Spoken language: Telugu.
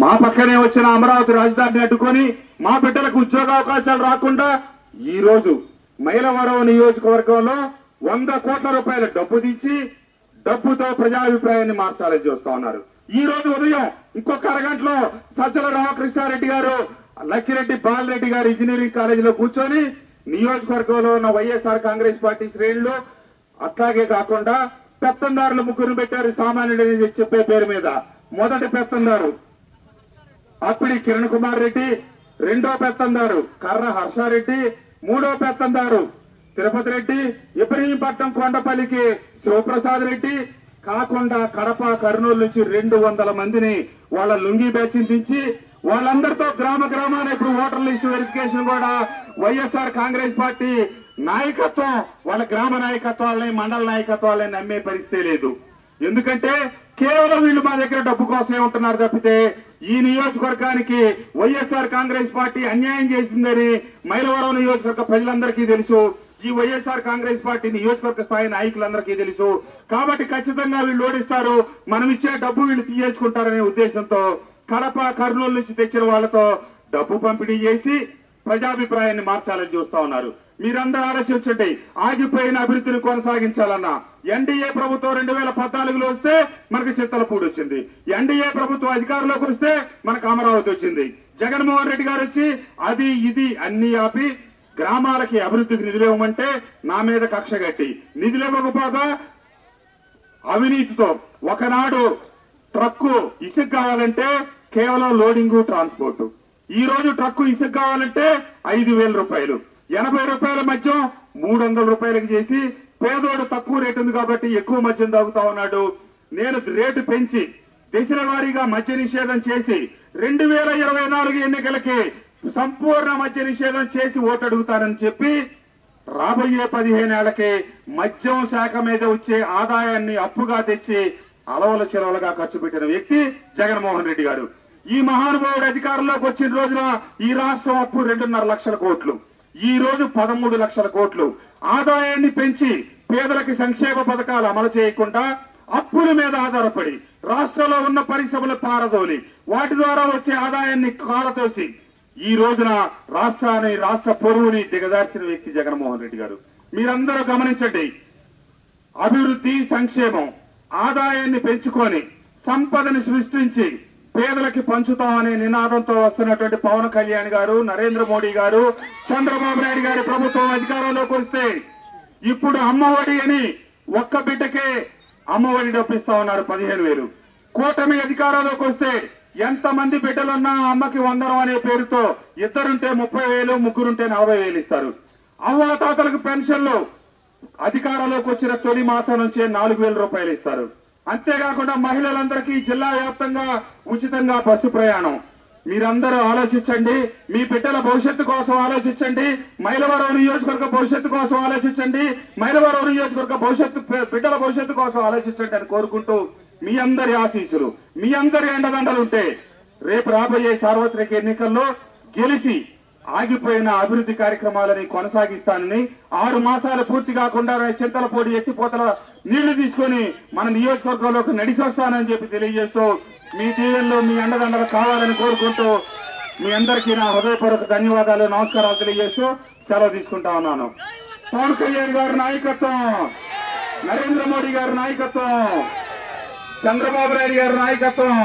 మా పక్కనే వచ్చిన అమరావతి రాజధానిని అడ్డుకొని మా బిడ్డలకు ఉద్యోగ అవకాశాలు రాకుండా ఈ రోజు మైలవరం నియోజకవర్గంలో వంద కోట్ల రూపాయల డబ్బు దించి డబ్బుతో ప్రజాభిప్రాయాన్ని మార్చాలని చూస్తా ఉన్నారు. ఈ రోజు ఉదయం ఇంకొక అరగంటలో సజ్జల రామకృష్ణారెడ్డి గారు లక్కిరెడ్డి బాలరెడ్డి గారు ఇంజనీరింగ్ కాలేజీలో కూర్చొని నియోజకవర్గంలో ఉన్న వైఎస్ఆర్ కాంగ్రెస్ పార్టీ శ్రేణులు అట్లాగే కాకుండా పెత్తందారులు ముగ్గురు పెట్టారు సామాన్యుడని చెప్పే పేరు మీద. మొదటి పెత్తందారు అప్పిడి కిరణ్ కుమార్ రెడ్డి రెండో పెత్తందారు కర్ర హర్షారెడ్డి మూడో పెత్తందారు తిరుపతి రెడ్డి ఇబ్రహీంపట్నం కొండపల్లికి శివప్రసాద్ రెడ్డి కాకుండా కడప కర్నూలు నుంచి రెండు వందల మందిని వాళ్ళ లుంగి బ్యాచ్ని దించి వాళ్ళందరితో గ్రామ గ్రామాన ఇప్పుడు ఓటర్ లిస్ట్ వెరిఫికేషన్ కూడా వైఎస్ఆర్ కాంగ్రెస్ పార్టీ నాయకత్వం వాళ్ళ గ్రామ నాయకత్వాలని మండల నాయకత్వాలని నమ్మే పరిస్థితి లేదు. ఎందుకంటే కేవలం వీళ్ళు మా దగ్గర డబ్బు కోసమే ఉంటున్నారు తప్పితే ఈ నియోజకవర్గానికి వైఎస్ఆర్ కాంగ్రెస్ పార్టీ అన్యాయం చేసిందని మైలవరం నియోజకవర్గ ప్రజలందరికీ తెలుసు. ఈ వైఎస్ఆర్ కాంగ్రెస్ పార్టీ నియోజకవర్గ స్థాయి నాయకులందరికీ తెలుసు. కాబట్టి ఖచ్చితంగా వీళ్ళు ఓడిస్తారు. మనం ఇచ్చే డబ్బు వీళ్ళు తీసేసుకుంటారనే ఉద్దేశంతో కడప కర్నూలు నుంచి తెచ్చిన వాళ్ళతో డబ్బు పంపిణీ చేసి ప్రజాభిప్రాయాన్ని మార్చాలని చూస్తా ఉన్నారు. మీరందరూ ఆలోచించండి. ఆగిపోయిన అభివృద్ధిని కొనసాగించాలన్నా ఎన్డీఏ ప్రభుత్వం రెండు వేల పద్నాలుగులో వస్తే మనకు చింతలపూడి వచ్చింది. ఎన్డీఏ ప్రభుత్వం అధికారంలోకి వస్తే మనకు అమరావతి వచ్చింది. జగన్మోహన్ రెడ్డి గారు వచ్చి అది ఇది అన్ని ఆపి గ్రామాలకి అభివృద్ధికి నిధులు ఇవ్వమంటే నా మీద కక్ష కట్టి. నిధులు ఇవ్వకపోగా అవినీతితో ఒకనాడు ట్రక్కు ఇసుక కావాలంటే కేవలం లోడింగు ట్రాన్స్పోర్ట్ ఈ రోజు ట్రక్కు ఇసుక కావాలంటే ఐదు వేల రూపాయలు. ఎనభై రూపాయల మద్యం మూడు వందల రూపాయలకి చేసి పేదోడు తక్కువ రేటు ఉంది కాబట్టి ఎక్కువ మద్యం తాగుతా ఉన్నాడు. నేను రేటు పెంచి దశల వారీగా మద్య నిషేధం చేసి రెండు వేల ఇరవై నాలుగు ఎన్నికలకి సంపూర్ణ మద్య నిషేధం చేసి ఓటు అడుగుతానని చెప్పి రాబోయే పదిహేనేళ్ళకి మద్యం శాఖ మీద వచ్చే ఆదాయాన్ని అప్పుగా తెచ్చి అలవల చెలవలుగా ఖర్చు పెట్టిన వ్యక్తి జగన్మోహన్ రెడ్డి గారు. ఈ మహానుభావుడు అధికారంలోకి వచ్చిన రోజున ఈ రాష్ట్రం అప్పు రెండున్నర లక్షల కోట్లు. ఈ రోజు పదమూడు లక్షల కోట్లు. ఆదాయాన్ని పెంచి పేదలకి సంక్షేమ పథకాలు అమలు చేయకుండా అప్పుల మీద ఆధారపడి రాష్ట్రంలో ఉన్న పరిశ్రమలు పారదోలి వాటి ద్వారా వచ్చే ఆదాయాన్ని కాలతోసి ఈ రోజున రాష్ట్రాన్ని రాష్ట్ర పొరువుని దిగదార్చిన వ్యక్తి జగన్మోహన్ రెడ్డి గారు. మీరందరూ గమనించండి అభివృద్ధి సంక్షేమం ఆదాయాన్ని పెంచుకొని సంపదని సృష్టించి పేదలకి పంచుతామనే నినాదంతో వస్తున్నటువంటి పవన్ కళ్యాణ్ గారు నరేంద్ర మోడీ గారు చంద్రబాబు నాయుడు గారి ప్రభుత్వం అధికారంలోకి వస్తే ఇప్పుడు అమ్మఒడి అని ఒక్క బిడ్డకే అమ్మఒడి డబ్బిస్తా ఉన్నారు పదిహేను వేలు. కూటమి అధికారంలోకి వస్తే ఎంత మంది బిడ్డలున్నా అమ్మకి వందనం అనే పేరుతో ఇద్దరుంటే ముప్పై వేలు ముగ్గురుంటే నలభై వేలు ఇస్తారు. అవ్వ తాతలకు పెన్షన్లు అధికారంలోకి వచ్చిన తొలి మాసం నుంచే నాలుగు వేల రూపాయలు ఇస్తారు. అంతేకాకుండా మహిళలందరికీ జిల్లా వ్యాప్తంగా ఉచితంగా బస్సు ప్రయాణం. మీరందరూ ఆలోచించండి మీ బిడ్డల భవిష్యత్తు కోసం ఆలోచించండి మైలవరం నియోజకవర్గ భవిష్యత్తు కోసం ఆలోచించండి మైలవరం నియోజకవర్గ భవిష్యత్తు బిడ్డల భవిష్యత్తు కోసం ఆలోచించండి అని కోరుకుంటూ మీ అందరి ఆశీస్సులు. మీ అందరి ఎండదండలుంటే రేపు రాబోయే సార్వత్రిక ఎన్నికల్లో గెలిచి ఆగిపోయిన అభివృద్ధి కార్యక్రమాలని కొనసాగిస్తానని ఆరు మాసాలు పూర్తి కాకుండా చింతలపూడి ఎత్తిపోతల నీళ్ళు తీసుకొని మన నియోజకవర్గంలోకి నడిచొస్తానని చెప్పి తెలియజేస్తూ మీ దీవెనలో మీ అండదండలు కావాలని కోరుకుంటూ మీ అందరికీ నా హృదయపూర్వక ధన్యవాదాలు నమస్కారాలు తెలియజేస్తూ సెలవు తీసుకుంటా ఉన్నాను. పవన్ కళ్యాణ్ గారి నాయకత్వం నరేంద్ర మోడీ గారి నాయకత్వం చంద్రబాబు నాయుడు గారి నాయకత్వం.